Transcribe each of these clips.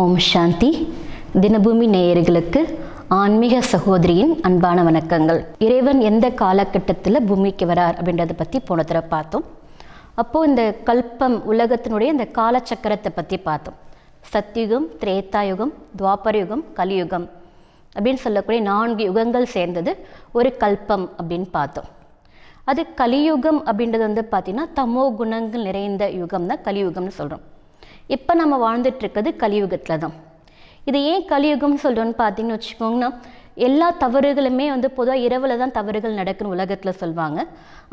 ஓம் சாந்தி. தினபூமி நேயர்களுக்கு ஆன்மீக சகோதரியின் அன்பான வணக்கங்கள். இறைவன் எந்த காலகட்டத்தில் பூமிக்கு வரார் அப்படின்றத பற்றி போன தடவை பார்த்தோம். அப்போது இந்த கல்பம் உலகத்தினுடைய இந்த காலச்சக்கரத்தை பற்றி பார்த்தோம். சத்யுகம் திரேத்தாயுகம் துவாபரயுகம் கலியுகம் அப்படின்னு சொல்லக்கூடிய நான்கு யுகங்கள் சேர்ந்தது ஒரு கல்பம் அப்படின்னு பார்த்தோம். அது கலியுகம் அப்படின்றது வந்து பார்த்திங்கன்னா தமோ குணங்கள் நிறைந்த யுகம் தான் கலியுகம்னு சொல்கிறோம் இப்போ நம்ம வாழ்ந்துட்டுருக்கிறது கலியுகத்தில் தான் இது ஏன் கலியுகம்னு சொல்கிறோன்னு பார்த்தீங்கன்னு வச்சுக்கோங்கன்னா எல்லா தவறுகளுமே வந்து பொதுவாக இரவில் தான் தவறுகள் நடக்குன்னு உலகத்தில் சொல்லுவாங்க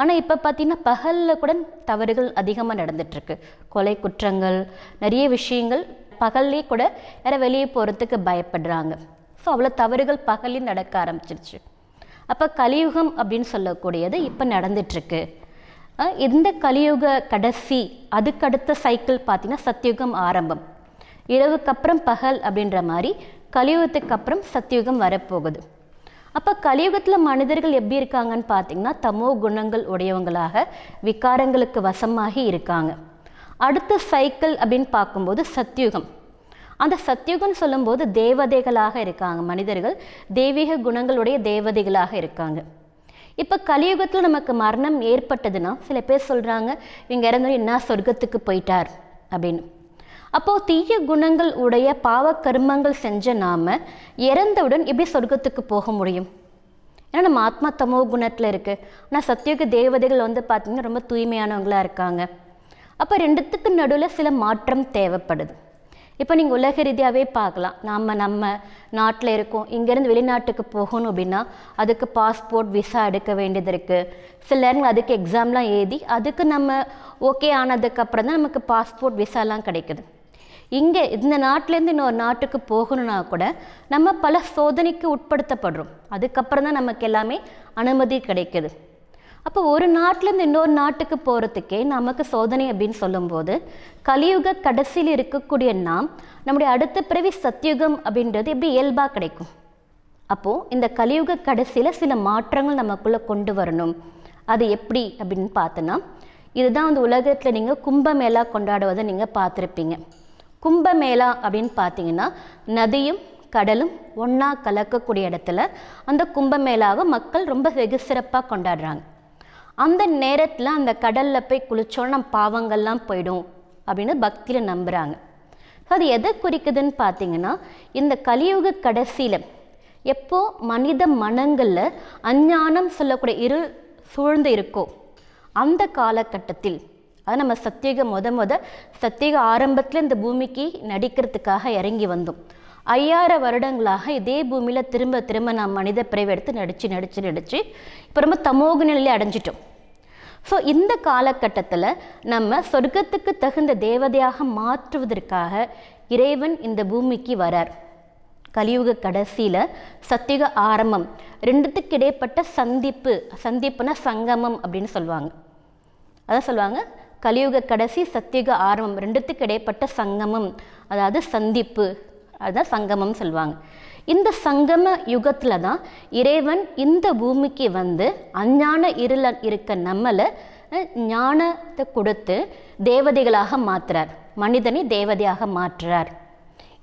ஆனால் இப்போ பார்த்தீங்கன்னா பகலில் கூட தவறுகள் அதிகமாக நடந்துட்டுருக்கு. கொலை குற்றங்கள் நிறைய விஷயங்கள் பகல்லே கூட யாரை வெளியே போகிறதுக்கு பயப்படுறாங்க. ஸோ அவ்வளோ தவறுகள் பகலில் நடக்க ஆரம்பிச்சிருச்சு. அப்போ கலியுகம் அப்படின்னு சொல்லக்கூடியது இப்போ நடந்துட்டுருக்கு. இந்த கலியுக கடைசி அதுக்கடுத்த சைக்கிள் பார்த்தீங்கன்னா சத்தியுகம் ஆரம்பம். இரவுக்கு அப்புறம் பகல் அப்படின்ற மாதிரி கலியுகத்துக்கு அப்புறம் சத்தியுகம் வரப்போகுது. அப்போ கலியுகத்தில் மனிதர்கள் எப்படி இருக்காங்கன்னு பார்த்தீங்கன்னா தமோ குணங்கள் உடையவங்களாக விகாரங்களுக்கு வசமாகி இருக்காங்க. அடுத்த சைக்கிள் அப்படின்னு பார்க்கும்போது சத்தியுகம். அந்த சத்தியுகம்னு சொல்லும்போது தேவதைகளாக இருக்காங்க மனிதர்கள். தெய்வீக குணங்களுடைய தேவதைகளாக இருக்காங்க. இப்போ கலியுகத்தில் நமக்கு மரணம் ஏற்பட்டதுன்னா சில பேர் சொல்கிறாங்க இவங்க இறந்தவங்க என்ன சொர்க்கத்துக்கு போயிட்டார்? அப்படின்னு. அப்போது தீய குணங்கள் உடைய பாவ கர்மங்கள் செஞ்ச நாம் இறந்தவுடன் எப்படி சொர்க்கத்துக்கு போக முடியும்? ஏன்னா நம்ம ஆத்மா தமோ குணத்தில் இருக்குது ஆனால் சத்தியுக தேவதைகள் வந்து பார்த்திங்கன்னா ரொம்ப தூய்மையானவங்களாக இருக்காங்க. அப்போ ரெண்டுத்துக்கு நடுவில் சில மாற்றம் தேவைப்படுது. இப்போ நீங்கள் உலக ரீதியாகவே பார்க்கலாம். நாம் நம்ம நாட்டில் இருக்கோம். இங்கேருந்து வெளிநாட்டுக்கு போகணும் அப்படின்னா அதுக்கு பாஸ்போர்ட் விசா எடுக்க வேண்டியது இருக்குது சில நேரங்கள் அதுக்கு எக்ஸாம்லாம் எழுதி அதுக்கு நம்ம ஓகே ஆனதுக்கப்புறம் தான் நமக்கு பாஸ்போர்ட் விசாலாம் கிடைக்குது. இங்கே இந்த நாட்டிலேருந்து இன்னொரு நாட்டுக்கு போகணுன்னா கூட நம்ம பல சோதனைக்கு உட்படுத்தப்படுறோம். அதுக்கப்புறம் தான் நமக்கு எல்லாமே அனுமதி கிடைக்குது. அப்போ ஒரு நாட்டிலேருந்து இன்னொரு நாட்டுக்கு போகிறதுக்கே நமக்கு சோதனை அப்படின்னு சொல்லும்போது கலியுக கடைசியில் இருக்கக்கூடிய நாம் நம்முடைய அடுத்த பிறவி சத்தியுகம் அப்படின்றது எப்படி இயல்பாக கிடைக்கும்? அப்போது இந்த கலியுக கடைசியில் சில மாற்றங்கள் நமக்குள்ளே கொண்டு வரணும். அது எப்படி அப்படின்னு பார்த்தோன்னா இதுதான் வந்து உலகத்தில் நீங்கள் கும்பமேளா கொண்டாடுவதை நீங்கள் பார்த்துருப்பீங்க. கும்பமேளா அப்படின்னு பார்த்தீங்கன்னா நதியும் கடலும் ஒன்றா கலக்கக்கூடிய இடத்துல அந்த கும்பமேளாவை மக்கள் ரொம்ப வெகு சிறப்பாக கொண்டாடுறாங்க. அந்த நேரத்தில் அந்த கடலில் போய் குளிச்சோன்னா நம்ம பாவங்கள்லாம் போயிடும் அப்படின்னு பக்தியில் நம்புகிறாங்க அது எதை குறிக்குதுன்னு பார்த்தீங்கன்னா இந்த கலியுக கடைசியில் எப்போ மனித மனங்களில் அஞ்ஞானம் சொல்லக்கூடிய இருள் சூழ்ந்து இருக்கோ அந்த காலகட்டத்தில் அது நம்ம சத்தியக முத முத சத்தியக ஆரம்பத்தில் இந்த பூமிக்கு நடிக்கிறதுக்காக இறங்கி வந்தோம். ஐயாயிரம் வருடங்களாக இதே பூமியில் திரும்ப திரும்ப நாம் மனித பிறவை எடுத்து நடித்து நடித்து நடித்து இப்போ ரொம்ப தமோக நிலையை அடைஞ்சிட்டோம். ஸோ இந்த காலகட்டத்தில் நம்ம சொர்க்கத்துக்கு தகுந்த தேவதையாக மாற்றுவதற்காக இறைவன் இந்த பூமிக்கு வரார். கலியுக கடைசியில் சத்தியுக ஆரம்பம் ரெண்டுத்துக்கு இடைப்பட்ட சந்திப்பு சந்திப்புனா சங்கமம் அப்படின்னு சொல்லுவாங்க. அதான் சொல்லுவாங்க கலியுக கடைசி சத்தியுக ஆரம்பம் ரெண்டுத்துக்கு இடைப்பட்ட சங்கமம் அதாவது சந்திப்பு. அதுதான் சங்கமம் சொல்லுவாங்க. இந்த சங்கம யுகத்தில் தான் இறைவன் இந்த பூமிக்கு வந்து அஞ்ஞான இருள இருக்க நம்மளை ஞானத்தை கொடுத்து தேவதைகளாக மாற்றுறார் மனிதனை தேவதையாக மாற்றுறார்.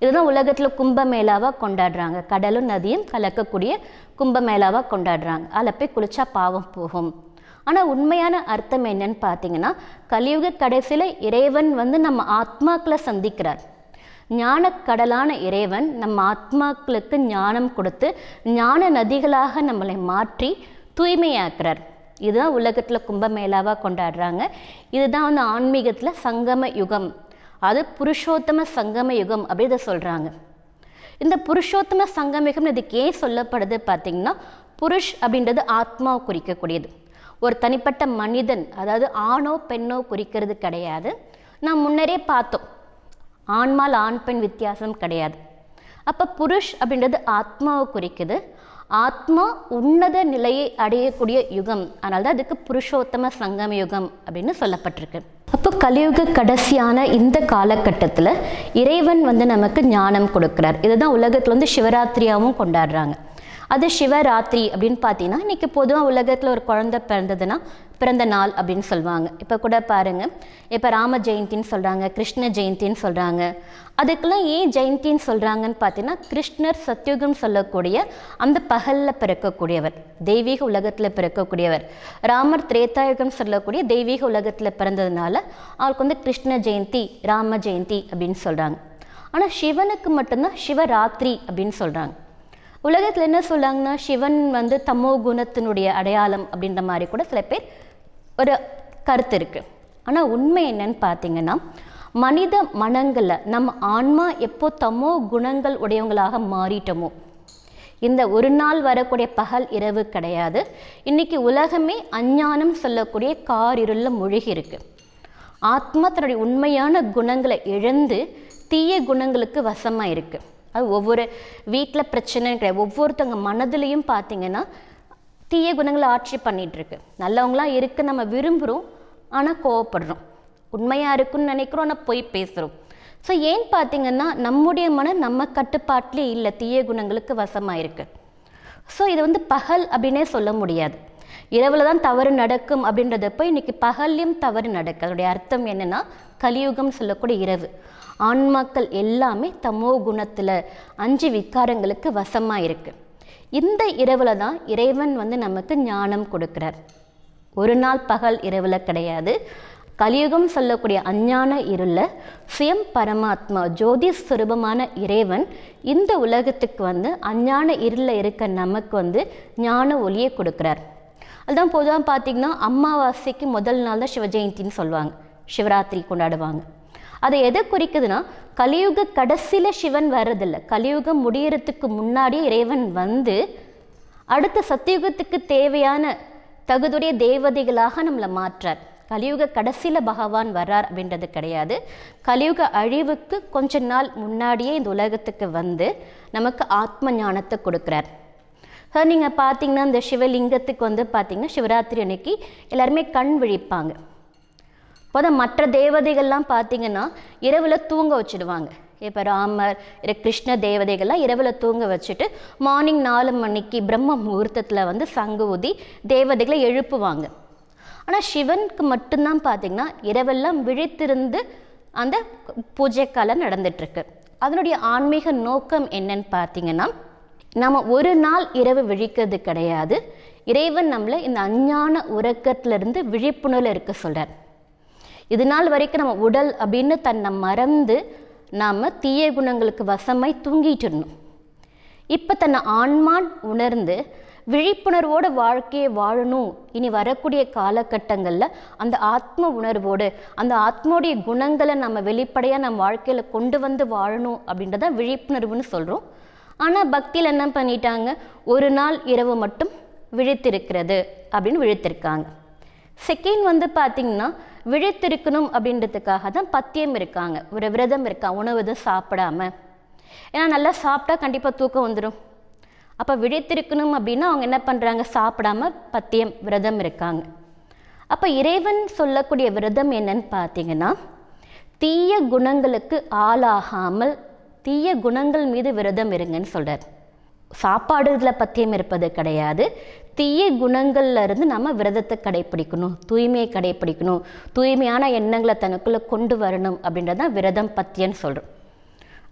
இதுதான் உலகத்தில் கும்பமேளாவாக கொண்டாடுறாங்க. கடலும் நதியும் கலக்கக்கூடிய கும்பமேளாவாக கொண்டாடுறாங்க. அதில் போய் குளிச்சா பாவம் போகும். ஆனால் உண்மையான அர்த்தம் என்னன்னு பார்த்தீங்கன்னா கலியுக கடைசியில் இறைவன் வந்து நம்ம ஆத்மாக்களை சந்திக்கிறார். ஞானக்கடலான இறைவன் நம்ம ஆத்மாக்களுக்கு ஞானம் கொடுத்து ஞான நதிகளாக நம்மளை மாற்றி தூய்மையாக்குறார். இதுதான் உலகத்தில் கும்பமேளாவாக கொண்டாடுறாங்க. இதுதான் வந்து ஆன்மீகத்தில் சங்கம யுகம். அது புருஷோத்தம சங்கம யுகம் அப்படி இதை சொல்கிறாங்க இந்த புருஷோத்தம சங்கம யுகம் இதுக்கு ஏன் சொல்லப்படுது பார்த்திங்கன்னா புருஷ் அப்படின்றது ஆத்மாவை குறிக்கக்கூடியது. ஒரு தனிப்பட்ட மனிதன் அதாவது ஆணோ பெண்ணோ குறிக்கிறது கிடையாது. நான் முன்னரே பார்த்தோம். ஆண்மால் ஆண் பெண் வித்தியாசம் கிடையாது. அப்போ புருஷ் அப்படின்றது ஆத்மாவை குறிக்குது. ஆத்மா உன்னத நிலையை அடையக்கூடிய யுகம். அதனால தான் அதுக்கு புருஷோத்தம சங்கம யுகம் அப்படின்னு சொல்லப்பட்டிருக்கு. அப்போ கலியுக கடைசியான இந்த காலகட்டத்தில் இறைவன் வந்து நமக்கு ஞானம் கொடுக்குறார். இதுதான் உலகத்தில் வந்து சிவராத்திரியாகவும் கொண்டாடுறாங்க. அது சிவராத்திரி அப்படின்னு பார்த்தீங்கன்னா இன்றைக்கி பொதுவாக உலகத்தில் ஒரு குழந்தை பிறந்ததுன்னா பிறந்த நாள் அப்படின்னு சொல்லுவாங்க. இப்போ கூட பாருங்கள் இப்போ ராம ஜெயந்தின்னு சொல்கிறாங்க கிருஷ்ண ஜெயந்தின்னு சொல்கிறாங்க அதுக்கெல்லாம் ஏன் ஜெயந்தின்னு சொல்கிறாங்கன்னு பார்த்தீங்கன்னா கிருஷ்ணர் சத்யுகம் சொல்லக்கூடிய அந்த பகலில் பிறக்கக்கூடியவர் தெய்வீக உலகத்தில் பிறக்கக்கூடியவர். ராமர் திரேதாயுகம் சொல்லக்கூடிய தெய்வீக உலகத்தில் பிறந்ததுனால அவருக்கு வந்து கிருஷ்ண ஜெயந்தி ராம ஜெயந்தி அப்படின்னு சொல்கிறாங்க ஆனால் சிவனுக்கு மட்டும்தான் சிவராத்திரி அப்படின்னு சொல்கிறாங்க உலகத்தில் என்ன சொல்கிறாங்கன்னா சிவன் வந்து தமோ குணத்தினுடைய அடையாளம் அப்படின்ற மாதிரி கூட சில பேர் ஒரு கருத்து இருக்குது ஆனால் உண்மை என்னன்னு பார்த்தீங்கன்னா மனித மனங்களில் நம்ம ஆன்மா எப்போ தமோ குணங்கள் உடையவங்களாக மாறிட்டோமோ இந்த ஒரு நாள் வரக்கூடிய பகல் இரவு கிடையாது. இன்றைக்கி உலகமே அஞ்ஞானம் சொல்லக்கூடிய காரிருளில் மூழ்கி இருக்குது ஆத்மா தன்னுடைய உண்மையான குணங்களை இழந்து தீய குணங்களுக்கு வசமாக இருக்குது அது ஒவ்வொரு வீட்டில் பிரச்சனை கிடையாது. ஒவ்வொருத்தவங்க மனதிலையும் பார்த்தீங்கன்னா தீய குணங்களை ஆட்சி பண்ணிகிட்ருக்கு நல்லவங்களாம் இருக்க நம்ம விரும்புகிறோம் ஆனால் கோவப்படுறோம். உண்மையாக இருக்குன்னு நினைக்கிறோம் ஆனால் போய் பேசுகிறோம் ஸோ ஏன் பார்த்தீங்கன்னா நம்முடைய மனம் நம்ம கட்டுப்பாட்டிலே இல்லை தீய குணங்களுக்கு வசமாக இருக்குது ஸோ இது வந்து பகல் அப்படின்னே சொல்ல முடியாது. இரவில் தான் தவறு நடக்கும் அப்படின்றதப்போ இன்றைக்கி பகல்லையும் தவறு நடக்கு. அதோடைய அர்த்தம் என்னன்னா கலியுகம் சொல்லக்கூடிய இரவு. ஆன்மாக்கள் எல்லாமே தமோ குணத்தில் அஞ்சு விக்காரங்களுக்கு வசமாக இருக்குது இந்த இரவில் தான் இறைவன் வந்து நமக்கு ஞானம் கொடுக்குறார். ஒரு நாள் பகல் இரவில் கிடையாது. கலியுகம் சொல்லக்கூடிய அஞ்ஞான இருள சுயம் பரமாத்மா ஜோதி ஸ்வரூபமான இறைவன் இந்த உலகத்துக்கு வந்து அஞ்ஞான இருளில் இருக்க நமக்கு வந்து ஞான ஒளியை கொடுக்குறார். அதுதான் பொதுவாக பார்த்திங்கன்னா அமாவாசைக்கு முதல் நாள் தான் சிவஜெயந்தின்னு சொல்லுவாங்க. சிவராத்திரி கொண்டாடுவாங்க. அது எதை குறிக்குதுன்னா கலியுக கடைசியில் சிவன் வர்றதில்ல. கலியுகம் முடியறதுக்கு முன்னாடியே இறைவன் வந்து அடுத்த சத்தியுகத்துக்கு தேவையான தகுதுடைய தேவதைகளாக நம்மளை மாற்றார். கலியுக கடைசியில் பகவான் வர்றார் அப்படின்றது கிடையாது. கலியுக அழிவுக்கு கொஞ்ச நாள் முன்னாடியே இந்த உலகத்துக்கு வந்து நமக்கு ஆத்ம ஞானத்தை கொடுக்குறார். நீங்கள் பார்த்தீங்கன்னா இந்த சிவலிங்கத்துக்கு வந்து பார்த்தீங்கன்னா சிவராத்திரி அன்னைக்கு எல்லாருமே கண் விழிப்பாங்க. இப்போ மற்ற தேவதைகள்லாம் பார்த்தீங்கன்னா இரவில் தூங்க வச்சுடுவாங்க. இப்போ ராமர் இல்லை கிருஷ்ண தேவதைகள்லாம் இரவில் தூங்க வச்சுட்டு மார்னிங் நாலு மணிக்கு பிரம்ம முகூர்த்தத்தில் வந்து சங்கு ஊதி தேவதைகளை எழுப்புவாங்க. ஆனால் சிவனுக்கு மட்டும்தான் பார்த்தீங்கன்னா இரவெல்லாம் விழித்திருந்து அந்த பூஜை காலம் நடந்துட்டுருக்கு. அதனுடைய ஆன்மீக நோக்கம் என்னன்னு பார்த்தீங்கன்னா நம்ம ஒரு நாள் இரவு விழிக்கிறது கிடையாது. இறைவன் நம்மளை இந்த அஞ்ஞான உறக்கத்திலிருந்து விழிப்புணர்வில் இருக்க சொல்கிறார் இது நாள் வரைக்கும் நம்ம உடல் அப்படின்னு தன்னை மறந்து நாம் தீய குணங்களுக்கு வசமாய் தூங்கிட்டு இருந்தோம். இப்போ தன்னை ஆன்மான் உணர்ந்து விழிப்புணர்வோட வாழ்க்கையை வாழணும். இனி வரக்கூடிய காலகட்டங்களில் அந்த ஆத்ம உணர்வோடு அந்த ஆத்மாவுடைய குணங்களை நம்ம வெளிப்படையாக நம்ம வாழ்க்கையில் கொண்டு வந்து வாழணும் அப்படின்றத விழிப்புணர்வுன்னு சொல்கிறோம் ஆனால் பக்தியில் என்ன பண்ணிட்டாங்க? ஒரு நாள் இரவு மட்டும் விழித்திருக்கிறது அப்படின்னு விழித்திருக்காங்க. செகண்ட் வந்து பார்த்திங்கன்னா விழித்திருக்கணும் அப்படின்றதுக்காக தான் பத்தியம் இருக்காங்க. ஒரு விரதம் இருக்கா உணவு எதுவும் சாப்பிடாம. ஏன்னா நல்லா சாப்பிட்டா கண்டிப்பாக தூக்கம் வந்துடும் அப்போ விழித்திருக்கணும் அப்படின்னா அவங்க என்ன பண்ணுறாங்க சாப்பிடாம பத்தியம் விரதம் இருக்காங்க. அப்போ இறைவன் சொல்லக்கூடிய விரதம் என்னன்னு பார்த்தீங்கன்னா தீய குணங்களுக்கு ஆளாகாமல் தீய குணங்கள் மீது விரதம் இருங்கன்னு சொல்கிறார் சாப்பாடுல பத்தியம் இருப்பது கிடையாது. தீய குணங்கள்ல இருந்து நம்ம விரதத்தை கடைப்பிடிக்கணும் தூய்மையை கடைப்பிடிக்கணும் தூய்மையான எண்ணங்களை தனக்குள்ளே கொண்டு வரணும் அப்படின்றதான் விரதம் பத்தியன்னு சொல்கிறோம்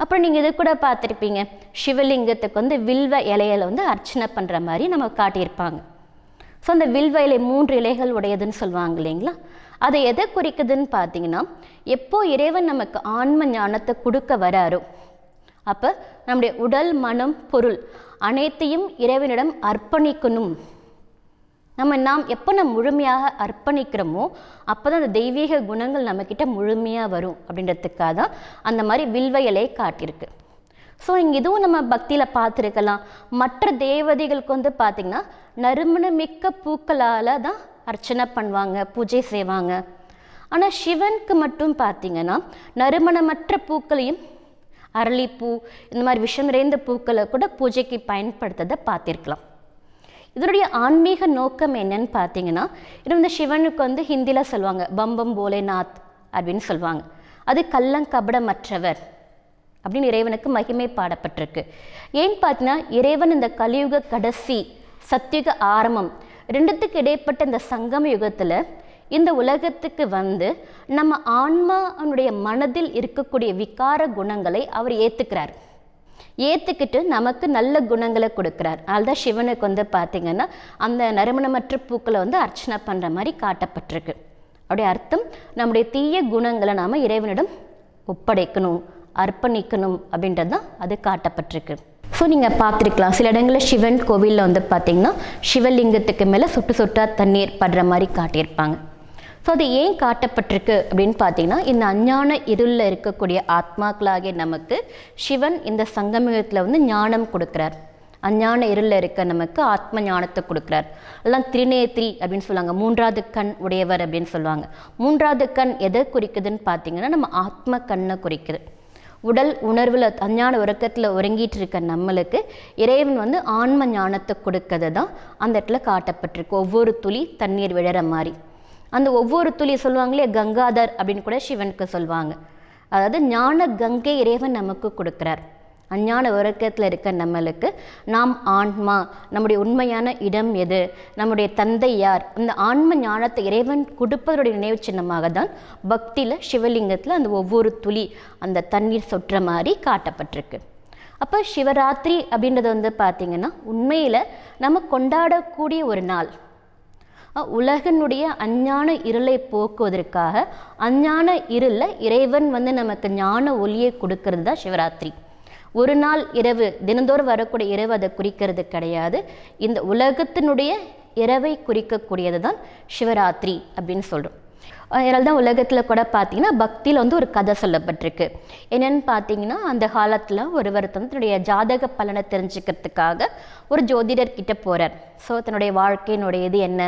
அப்புறம் நீங்கள் இது கூட பார்த்துருப்பீங்க சிவலிங்கத்துக்கு வந்து வில்வ இலையில வந்து அர்ச்சனை பண்ணுற மாதிரி நம்ம காட்டியிருப்பாங்க. ஸோ அந்த வில்வ இலை மூன்று இலைகள் உடையதுன்னு சொல்லுவாங்க இல்லைங்களா? அதை எதை குறிக்குதுன்னு பார்த்தீங்கன்னா எப்போ இறைவன் நமக்கு ஆன்ம ஞானத்தை கொடுக்க வராரோ அப்போ நம்முடைய உடல் மனம் பொருள் அனைத்தையும் இறைவனிடம் அர்ப்பணிக்கணும். நம்ம நாம் எப்போ நம்ம முழுமையாக அர்ப்பணிக்கிறோமோ அப்போ தான் அந்த தெய்வீக குணங்கள் நம்மக்கிட்ட முழுமையாக வரும் அப்படின்றதுக்காக தான் அந்த மாதிரி வில்வயலை காட்டியிருக்கு. ஸோ இங்கே இதுவும் நம்ம பக்தியில் பார்த்துருக்கலாம். மற்ற தேவதைகளுக்கு வந்து பார்த்திங்கன்னா நறுமணமிக்க பூக்களால் தான் அர்ச்சனை பண்ணுவாங்க பூஜை செய்வாங்க. ஆனால் சிவனுக்கு மட்டும் பார்த்திங்கன்னா நறுமணமற்ற பூக்களையும் அரளிப்பூ இந்த மாதிரி விஷம் நிறைந்த பூக்களை கூட பூஜைக்கு பயன்படுத்ததை பார்த்திருக்கலாம். இதனுடைய ஆன்மீக நோக்கம் என்னன்னு பார்த்தீங்கன்னா இது வந்து சிவனுக்கு வந்து ஹிந்தியில் சொல்லுவாங்க பம்பம் போலேநாத் அப்படின்னு சொல்லுவாங்க. அது கள்ளங்கபடமற்றவர் அப்படின்னு இறைவனுக்கு மகிமை பாடப்பட்டிருக்கு. ஏன்னு பார்த்தீங்கன்னா இறைவன் இந்த கலியுக கடைசி சத்தியுக ஆரம்பம் ரெண்டுத்துக்கு இடைப்பட்ட இந்த சங்கம யுகத்தில் இந்த உலகத்துக்கு வந்து நம்ம ஆன்மானுடைய மனதில் இருக்கக்கூடிய விகார குணங்களை அவர் ஏற்றுக்கிறார் ஏற்றுக்கிட்டு நமக்கு நல்ல குணங்களை கொடுக்குறார். அதுதான் சிவனுக்கு வந்து பார்த்திங்கன்னா அந்த நறுமணமற்ற பூக்களை வந்து அர்ச்சனை பண்ணுற மாதிரி காட்டப்பட்டிருக்கு. அப்படியே அர்த்தம் நம்முடைய தீய குணங்களை நாம் இறைவனிடம் ஒப்படைக்கணும் அர்ப்பணிக்கணும் அப்படின்றது தான் அது காட்டப்பட்டிருக்கு. ஸோ நீங்கள் பார்த்துருக்கலாம் சில இடங்களில் சிவன் கோவிலில் வந்து பார்த்திங்கன்னா சிவலிங்கத்துக்கு மேலே சொட்டு சொட்டாக தண்ணீர் படுற மாதிரி காட்டியிருப்பாங்க. ஸோ அது ஏன் காட்டப்பட்டிருக்கு அப்படின்னு பார்த்தீங்கன்னா இந்த அஞ்ஞான இருளில் இருக்கக்கூடிய ஆத்மாக்களாகிய நமக்கு சிவன் இந்த சங்கமிகத்தில் வந்து ஞானம் கொடுக்குறார். அஞ்ஞான இருளில் இருக்க நமக்கு ஆத்ம ஞானத்தை கொடுக்குறார். எல்லாம் திருநேத்ரி அப்படின்னு சொல்லுவாங்க. மூன்றாவது கண் உடையவர் அப்படின்னு சொல்லுவாங்க. மூன்றாவது கண் எதை குறிக்குதுன்னு பார்த்தீங்கன்னா நம்ம ஆத்ம கண்ணை குறிக்குது. உடல் உணர்வில் அஞ்ஞான உறக்கத்தில் உறங்கிட்டு இருக்க நம்மளுக்கு இறைவன் வந்து ஆன்ம ஞானத்தை கொடுக்கறது தான் அந்த இடத்துல காட்டப்பட்டிருக்கு. ஒவ்வொரு துளி தண்ணீர் விழற மாதிரி. அந்த ஒவ்வொரு துளி சொல்லுவாங்களே கங்காதர் அப்படின்னு கூட சிவனுக்கு சொல்லுவாங்க. அதாவது ஞான கங்கை இறைவன் நமக்கு கொடுக்குறார். அஞ்ஞான உறக்கத்தில் இருக்க நம்மளுக்கு நாம் ஆன்மா நம்முடைய உண்மையான இடம் எது நம்முடைய தந்தை யார் அந்த ஆன்ம ஞானத்தை இறைவன் கொடுப்பதனுடைய நினைவு சின்னமாக தான் பக்தியில் சிவலிங்கத்தில் அந்த ஒவ்வொரு துளி அந்த தண்ணீர் சொட்டுற மாதிரி காட்டப்பட்டிருக்கு. அப்போ சிவராத்திரி அப்படின்றது வந்து பார்த்திங்கன்னா உண்மையில் நம்ம கொண்டாடக்கூடிய ஒரு நாள். உலகனுடைய அஞ்ஞான இருளை போக்குவதற்காக அஞ்ஞான இருளில் இறைவன் வந்து நமக்கு ஞான ஒளியை கொடுக்கறது தான் சிவராத்திரி. ஒரு நாள் இரவு தினந்தோறும் வரக்கூடிய இரவு அதை குறிக்கிறது கிடையாது. இந்த உலகத்தினுடைய இரவை குறிக்கக்கூடியது தான் சிவராத்திரி அப்படின்னு சொல்கிறோம் அதனால தான் உலகத்தில் கூட பார்த்தீங்கன்னா பக்தியில் வந்து ஒரு கதை சொல்லப்பட்டிருக்கு. என்னென்னு பார்த்தீங்கன்னா அந்த காலத்தில் ஒருவர் வந்து தன்னுடைய ஜாதக பலனை தெரிஞ்சுக்கிறதுக்காக ஒரு ஜோதிடர் கிட்டே போகிறார் ஸோ தன்னுடைய வாழ்க்கையினுடைய இது என்ன?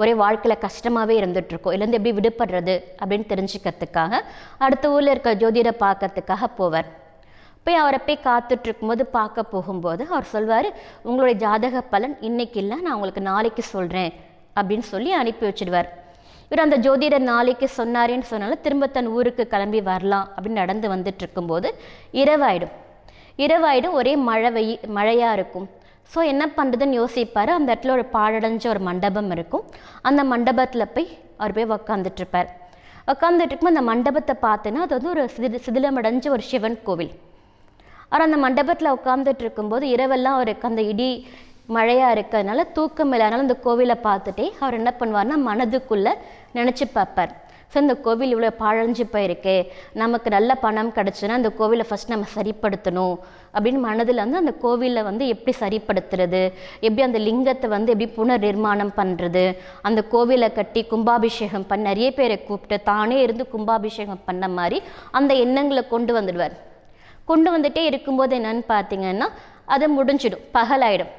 ஒரே வாழ்க்கையில் கஷ்டமாகவே இருந்துகிட்ருக்கோம் இதுலேருந்து எப்படி விடுபடுறது அப்படின்னு தெரிஞ்சுக்கிறதுக்காக அடுத்த ஊரில் இருக்க ஜோதிடரை பார்க்கறதுக்காக போவார். போய் அவரை போய் காத்துட்ருக்கும்போது பார்க்க போகும்போது அவர் சொல்வார் உங்களுடைய ஜாதக பலன் இன்னைக்கு இல்லை நான் உங்களுக்கு நாளைக்கு சொல்கிறேன் அப்படின்னு சொல்லி அனுப்பி வச்சிடுவார். இவர் அந்த ஜோதிடர் நாளைக்கு சொன்னாரேன்னு சொன்னாலும் திரும்ப தன் ஊருக்கு கிளம்பி வரலாம் அப்படின்னு நடந்து வந்துட்டு இருக்கும்போது இரவாயிடும். இரவாயிடும் ஒரே மழை வெயி மழையாக இருக்கும். ஸோ என்ன பண்ணுறதுன்னு யோசிப்பார். அந்த இடத்துல ஒரு பாழடைஞ்ச ஒரு மண்டபம் இருக்கும். அந்த மண்டபத்தில் போய் அவர் போய் உக்காந்துட்ருப்பார் உக்காந்துட்டு இருக்கும்போது அந்த மண்டபத்தை பார்த்தேன்னா அது வந்து ஒரு சிதி சிதிலமடைஞ்ச ஒரு சிவன் கோவில். அவர் அந்த மண்டபத்தில் உட்காந்துட்டு இருக்கும்போது இரவெல்லாம் அவருக்கு அந்த இடி மழையாக இருக்கிறதுனால தூக்கம் இல்லாதனால அந்த கோவிலை பார்த்துட்டே அவர் என்ன பண்ணுவார்னா மனதுக்குள்ளே நினச்சி பார்ப்பார். ஸோ இந்த கோவில் இவ்வளோ பழஞ்சு போயிருக்கே. நமக்கு நல்ல பணம் கிடச்சுன்னா அந்த கோவிலை ஃபஸ்ட் நம்ம சரிப்படுத்தணும். அப்படின்னு மனதில் வந்து அந்த கோவிலை வந்து எப்படி சரிப்படுத்துறது? எப்படி அந்த லிங்கத்தை வந்து எப்படி புனர் நிர்மாணம் பண்ணுறது அந்த கோவிலை கட்டி கும்பாபிஷேகம் பண்ண நிறைய பேரை கூப்பிட்டு தானே இருந்து கும்பாபிஷேகம் பண்ண மாதிரி அந்த எண்ணங்களை கொண்டு வந்துடுவார். கொண்டு வந்துட்டே இருக்கும்போது என்னன்னு பார்த்தீங்கன்னா அது முடிஞ்சிடும். பகலாயிடும்.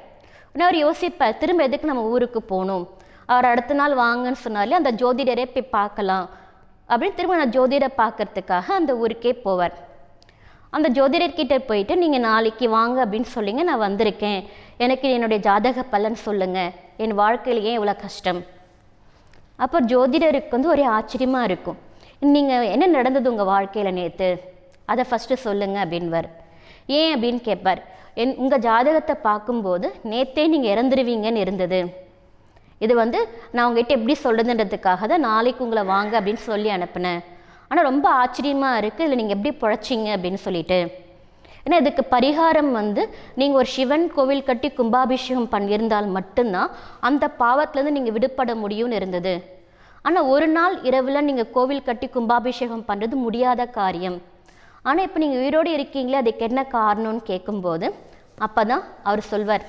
உடனே அவர் யோசிப்பார் திரும்ப எதுக்கு நம்ம ஊருக்கு போகணும்? அவர் அடுத்த நாள் வாங்கன்னு சொன்னாலே அந்த ஜோதிடரே போய் பார்க்கலாம். அப்படின்னு திரும்ப நான் ஜோதிடரை பார்க்கறதுக்காக அந்த ஊருக்கே போவார். அந்த ஜோதிடர்கிட்ட போயிட்டு நீங்கள் நாளைக்கு வாங்க அப்படின்னு சொல்லிங்க நான் வந்திருக்கேன். எனக்கு என்னுடைய ஜாதக பலன் சொல்லுங்கள் என் வாழ்க்கையில் ஏன் இவ்வளோ கஷ்டம்? அப்போ ஜோதிடருக்கு வந்து ஒரே ஆச்சரியமாக இருக்கும். நீங்கள் என்ன நடந்தது உங்கள் வாழ்க்கையில் நேற்று அதை ஃபஸ்ட்டு சொல்லுங்கள் அப்படின்வார் ஏன்? அப்படின்னு கேட்பார். என் உங்கள் ஜாதகத்தை பார்க்கும்போது நேற்றே நீங்கள் இறந்துருவீங்கன்னு இருந்தது. இது வந்து நான் உங்ககிட்ட எப்படி சொல்கிறதுன்றதுக்காக தான் நாளைக்கு உங்களை வாங்க அப்படின்னு சொல்லி அனுப்புனேன். ஆனால் ரொம்ப ஆச்சரியமாக இருக்குது இதில் நீங்கள் எப்படி பிழைச்சிங்க அப்படின்னு சொல்லிட்டு. ஏன்னா இதுக்கு பரிகாரம் வந்து நீங்கள் ஒரு சிவன் கோவில் கட்டி கும்பாபிஷேகம் பண்ணியிருந்தால் மட்டும்தான் அந்த பாவத்துலேருந்து நீங்கள் விடுபட முடியும்னு இருந்தது. ஆனால் ஒரு நாள் இரவில் நீங்கள் கோவில் கட்டி கும்பாபிஷேகம் பண்ணுறது முடியாத காரியம். ஆனால் இப்போ நீங்கள் உயிரோடு இருக்கீங்களே அதுக்கு என்ன காரணம்னு கேட்கும்போது அப்போ தான் அவர் சொல்வார்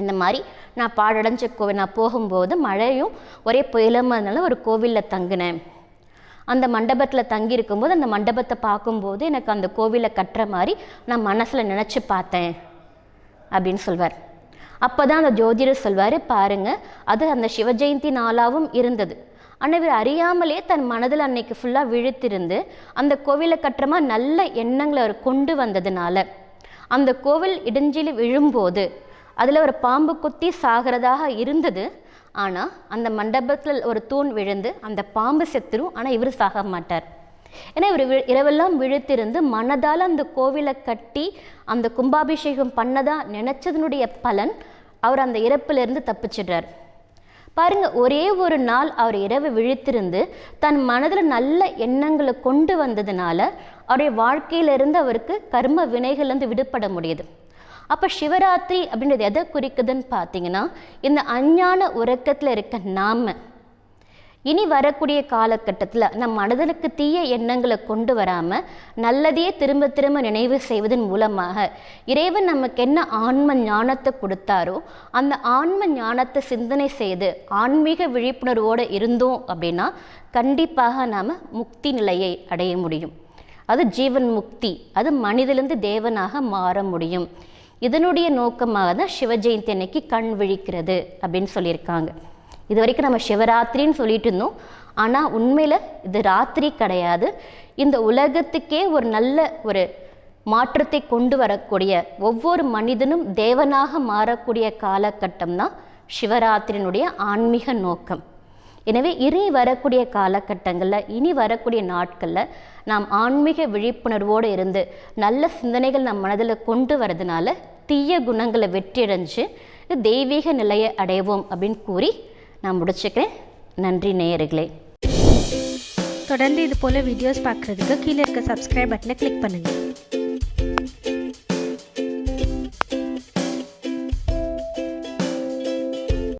இந்த மாதிரி நான் பாடடைஞ்ச கோவில் நான் போகும்போது மழையும் ஒரே புயலமானால ஒரு கோவிலில் தங்கினேன். அந்த மண்டபத்தில் தங்கி இருக்கும்போது அந்த மண்டபத்தை பார்க்கும்போது எனக்கு அந்த கோவிலை கட்டுற மாதிரி நான் மனசில் நினச்சி பார்த்தேன் அப்படின்னு சொல்வார். அப்போ தான் அந்த ஜோதிடர் சொல்வார் பாருங்கள் அது அந்த சிவஜெயந்தி நாளாகவும் இருந்தது. ஆனால் இவர் அறியாமலே தன் மனதில் அன்னைக்கு ஃபுல்லாக விழுத்திருந்து அந்த கோவிலை கட்டுறமா நல்ல எண்ணங்களை அவர் கொண்டு வந்ததுனால அந்த கோவில் இடிஞ்சில் விழும்போது அதில் ஒரு பாம்பு குத்தி சாகிறதாக இருந்தது. ஆனால் அந்த மண்டபத்தில் ஒரு தூண் விழுந்து அந்த பாம்பு செத்துரும். ஆனால் இவர் சாக மாட்டார். ஏன்னா இவர் வி- இரவெல்லாம் விழுத்திருந்து மனதால் அந்த கோவிலை கட்டி அந்த கும்பாபிஷேகம் பண்ணதாக நினச்சதனுடைய பலன் அவர் அந்த இறப்பிலிருந்து தப்பிச்சிடுறார். பாருங்க ஒரே ஒரு நாள் அவர் இரவு விழித்திருந்து தன் மனதில் நல்ல எண்ணங்களை கொண்டு வந்ததுனால அவருடைய வாழ்க்கையிலிருந்து அவருக்கு கர்ம வினைகள்லேருந்து விடுபட முடியுது. அப்போ சிவராத்திரி அப்படின்றது எதை குறிக்குதுன்னு பார்த்தீங்கன்னா இந்த அஞ்ஞான உறக்கத்தில் இருக்க நாம இனி வரக்கூடிய காலகட்டத்தில் நம் மனதனுக்கு தீய எண்ணங்களை கொண்டு வராமல் நல்லதையே திரும்ப திரும்ப நினைவு செய்வதன் மூலமாக இறைவன் நமக்கு என்ன ஆன்ம ஞானத்தை கொடுத்தாரோ அந்த ஆன்ம ஞானத்தை சிந்தனை செய்து ஆன்மீக விழிப்புணர்வோடு இருந்தோம் அப்படின்னா கண்டிப்பாக நாம் முக்தி நிலையை அடைய முடியும். அது ஜீவன் முக்தி அது மனிதிலிருந்து தேவனாக மாற முடியும். இதனுடைய நோக்கமாக தான் சிவஜெயந்தி அன்னைக்கு கண் விழிக்கிறது அப்படின்னு சொல்லியிருக்காங்க. இது வரைக்கும் நம்ம சிவராத்திரின்னு சொல்லிட்டு இருந்தோம். ஆனால் உண்மையில் இது ராத்திரி கிடையாது. இந்த உலகத்துக்கே ஒரு நல்ல ஒரு மாற்றத்தை கொண்டு வரக்கூடிய ஒவ்வொரு மனிதனும் தேவனாக மாறக்கூடிய காலகட்டம் தான் சிவராத்திரியினுடைய ஆன்மீக நோக்கம். எனவே இனி வரக்கூடிய காலகட்டங்களில் இனி வரக்கூடிய நாட்களில் நாம் ஆன்மீக விழிப்புணர்வோடு இருந்து நல்ல சிந்தனைகள் நம் மனதில் கொண்டு வரதுனால தீய குணங்களை வெற்றியடைஞ்சு தெய்வீக நிலையை அடைவோம் அப்படின்னு கூறி நான் முடிச்சுக்கிறேன். நன்றி நேயர்களே. தொடர்ந்து இது போல் வீடியோஸ் பார்க்குறதுக்கு கீழே இருக்க சப்ஸ்கிரைப் பட்டனை கிளிக் பண்ணுங்கள்